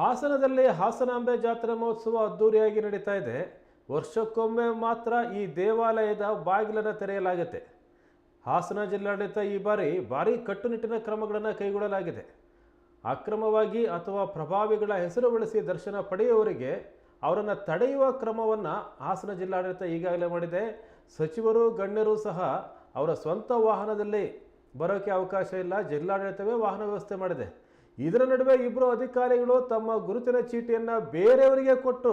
ಹಾಸನದಲ್ಲಿ ಹಾಸನಾಂಬೆ ಜಾತ್ರಾ ಮಹೋತ್ಸವ ಅದ್ದೂರಿಯಾಗಿ ನಡೀತಾ ಇದೆ. ವರ್ಷಕ್ಕೊಮ್ಮೆ ಮಾತ್ರ ಈ ದೇವಾಲಯದ ಬಾಗಿಲನ್ನು ತೆರೆಯಲಾಗುತ್ತೆ. ಹಾಸನ ಜಿಲ್ಲಾಡಳಿತ ಈ ಬಾರಿ ಭಾರೀ ಕಟ್ಟುನಿಟ್ಟಿನ ಕ್ರಮಗಳನ್ನು ಕೈಗೊಳ್ಳಲಾಗಿದೆ. ಅಕ್ರಮವಾಗಿ ಅಥವಾ ಪ್ರಭಾವಿಗಳ ಹೆಸರು ಬಳಸಿ ದರ್ಶನ ಪಡೆಯುವವರಿಗೆ ಅವರನ್ನು ತಡೆಯುವ ಕ್ರಮವನ್ನು ಹಾಸನ ಜಿಲ್ಲಾಡಳಿತ ಈಗಾಗಲೇ ಮಾಡಿದೆ. ಸಚಿವರು, ಗಣ್ಯರು ಸಹ ಅವರ ಸ್ವಂತ ವಾಹನದಲ್ಲಿ ಬರೋಕ್ಕೆ ಅವಕಾಶ ಇಲ್ಲ. ಜಿಲ್ಲಾಡಳಿತವೇ ವಾಹನ ವ್ಯವಸ್ಥೆ ಮಾಡಿದೆ. ಇದರ ನಡುವೆ ಇಬ್ಬರು ಅಧಿಕಾರಿಗಳು ತಮ್ಮ ಗುರುತಿನ ಚೀಟಿಯನ್ನು ಬೇರೆಯವರಿಗೆ ಕೊಟ್ಟು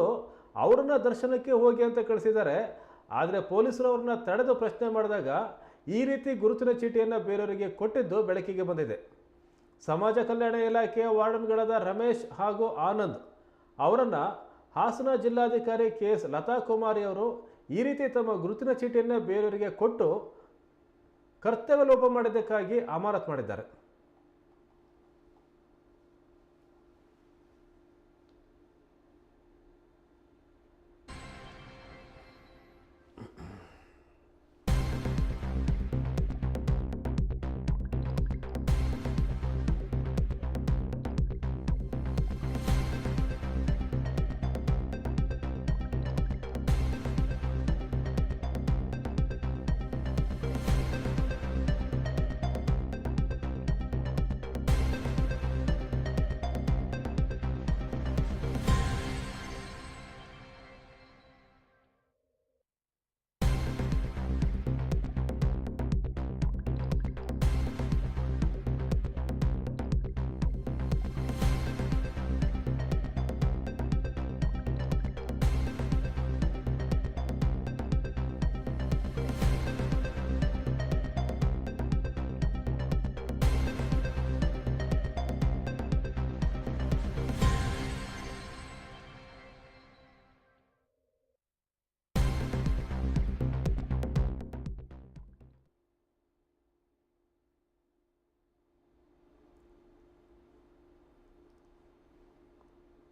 ಅವರನ್ನ ದರ್ಶನಕ್ಕೆ ಹೋಗಿ ಅಂತ ಕಳಿಸಿದ್ದಾರೆ. ಆದರೆ ಪೊಲೀಸರು ಅವ್ರನ್ನ ತಡೆದು ಪ್ರಶ್ನೆ ಮಾಡಿದಾಗ ಈ ರೀತಿ ಗುರುತಿನ ಚೀಟಿಯನ್ನು ಬೇರೆಯವರಿಗೆ ಕೊಟ್ಟಿದ್ದು ಬೆಳಕಿಗೆ ಬಂದಿದೆ. ಸಮಾಜ ಕಲ್ಯಾಣ ಇಲಾಖೆಯ ವಾರ್ಡನ್ಗಳಾದ ರಮೇಶ್ ಹಾಗೂ ಆನಂದ್ ಅವರನ್ನು ಹಾಸನ ಜಿಲ್ಲಾಧಿಕಾರಿ ಕೆ ಎಸ್ ಲತಾ ಕುಮಾರಿ ಅವರು ಈ ರೀತಿ ತಮ್ಮ ಗುರುತಿನ ಚೀಟಿಯನ್ನು ಬೇರೆಯವರಿಗೆ ಕೊಟ್ಟು ಕರ್ತವ್ಯ ಲೋಪ ಮಾಡಿದ್ದಕ್ಕಾಗಿ ಅಮಾನತ್ ಮಾಡಿದ್ದಾರೆ.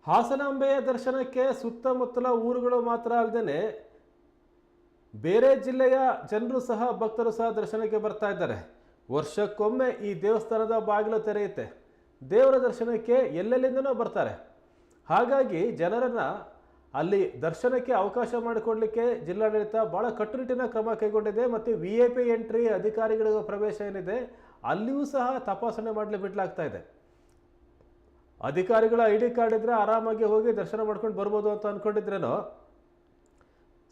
ಹಾಸನಾಂಬೆಯ ದರ್ಶನಕ್ಕೆ ಸುತ್ತಮುತ್ತಲ ಊರುಗಳು ಮಾತ್ರ ಅಲ್ಲದೆ ಬೇರೆ ಜಿಲ್ಲೆಯ ಜನರು ಸಹ ಭಕ್ತರು ಸಹ ದರ್ಶನಕ್ಕೆ ಬರ್ತಾ ಇದ್ದಾರೆ. ವರ್ಷಕ್ಕೊಮ್ಮೆ ಈ ದೇವಸ್ಥಾನದ ಬಾಗಿಲು ತೆರೆಯುತ್ತೆ. ದೇವರ ದರ್ಶನಕ್ಕೆ ಎಲ್ಲೆಲ್ಲಿಂದನೂ ಬರ್ತಾರೆ. ಹಾಗಾಗಿ ಜನರನ್ನು ಅಲ್ಲಿ ದರ್ಶನಕ್ಕೆ ಅವಕಾಶ ಮಾಡಿಕೊಡ್ಲಿಕ್ಕೆ ಜಿಲ್ಲಾಡಳಿತ ಭಾಳ ಕಟ್ಟುನಿಟ್ಟಿನ ಕ್ರಮ ಕೈಗೊಂಡಿದೆ ಮತ್ತು ವಿ ಎ ಪಿ ಎಂಟ್ರಿ ಅಧಿಕಾರಿಗಳ ಪ್ರವೇಶ ಏನಿದೆ ಅಲ್ಲಿಯೂ ಸಹ ತಪಾಸಣೆ ಮಾಡಲಿ ಬಿಡಲಾಗ್ತಾ ಇದೆ. ಅಧಿಕಾರಿಗಳ ಐ ಡಿ ಕಾರ್ಡ್ ಇದ್ರೆ ಆರಾಮಾಗಿ ಹೋಗಿ ದರ್ಶನ ಮಾಡ್ಕೊಂಡು ಬರ್ಬೋದು ಅಂತ ಅಂದ್ಕೊಂಡಿದ್ರೇನೋ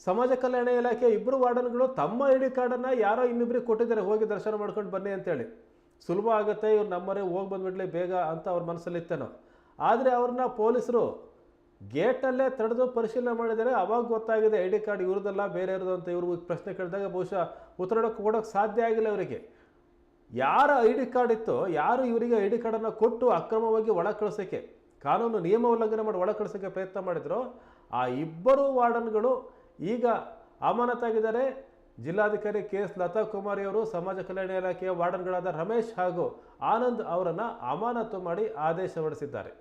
ಸಮಾಜ ಕಲ್ಯಾಣ ಇಲಾಖೆ ಇಬ್ಬರು ವಾರ್ಡನ್ಗಳು ತಮ್ಮ ಐ ಡಿ ಕಾರ್ಡನ್ನು ಯಾರೋ ಇನ್ನಿಬ್ಬರಿಗೆ ಕೊಟ್ಟಿದ್ದಾರೆ, ಹೋಗಿ ದರ್ಶನ ಮಾಡ್ಕೊಂಡು ಬನ್ನಿ ಅಂತೇಳಿ. ಸುಲಭ ಆಗುತ್ತೆ, ಇವ್ರು ನಮ್ಮರೇ ಹೋಗಿ ಬಂದ್ಬಿಡ್ಲಿ, ಬೇಗ ಅಂತ ಅವ್ರ ಮನಸ್ಸಲ್ಲಿತ್ತೇನೋ ಆದರೆ ಅವ್ರನ್ನ ಪೊಲೀಸರು ಗೇಟಲ್ಲೇ ತಡೆದು ಪರಿಶೀಲನೆ ಮಾಡಿದರೆ ಅವಾಗ ಗೊತ್ತಾಗಿದೆ, ಐ ಡಿ ಕಾರ್ಡ್ ಇವ್ರದಲ್ಲ ಬೇರೆ ಇರೋದು ಅಂತ ಇವ್ರಿಗೆ ಪ್ರಶ್ನೆ ಕೇಳಿದಾಗ ಬಹುಶಃ ಉತ್ತರ ಕೊಡೋಕ್ಕೆ ಸಾಧ್ಯ ಆಗಿಲ್ಲ ಅವರಿಗೆ. ಯಾರ ಐ ಡಿ ಕಾರ್ಡ್ ಇತ್ತು, ಯಾರು ಇವರಿಗೆ ಐ ಡಿ ಕಾರ್ಡನ್ನು ಕೊಟ್ಟು ಅಕ್ರಮವಾಗಿ ಒಳ ಕಳಿಸೋಕ್ಕೆ, ಕಾನೂನು ನಿಯಮ ಉಲ್ಲಂಘನೆ ಮಾಡಿ ಒಳ ಕಳಿಸೋಕ್ಕೆ ಪ್ರಯತ್ನ ಮಾಡಿದ್ರು, ಆ ಇಬ್ಬರು ವಾರ್ಡನ್ಗಳು ಈಗ ಅಮಾನತಾಗಿದ್ದಾರೆ. ಜಿಲ್ಲಾಧಿಕಾರಿ ಕೆ ಎಸ್ ಲತಾ ಕುಮಾರಿ ಅವರು, ಸಮಾಜ ಕಲ್ಯಾಣ ಇಲಾಖೆಯ ವಾರ್ಡನ್ಗಳಾದ ರಮೇಶ್ ಹಾಗೂ ಆನಂದ್ ಅವರನ್ನು ಅಮಾನತು ಮಾಡಿ ಆದೇಶ ಹೊರಡಿಸಿದ್ದಾರೆ.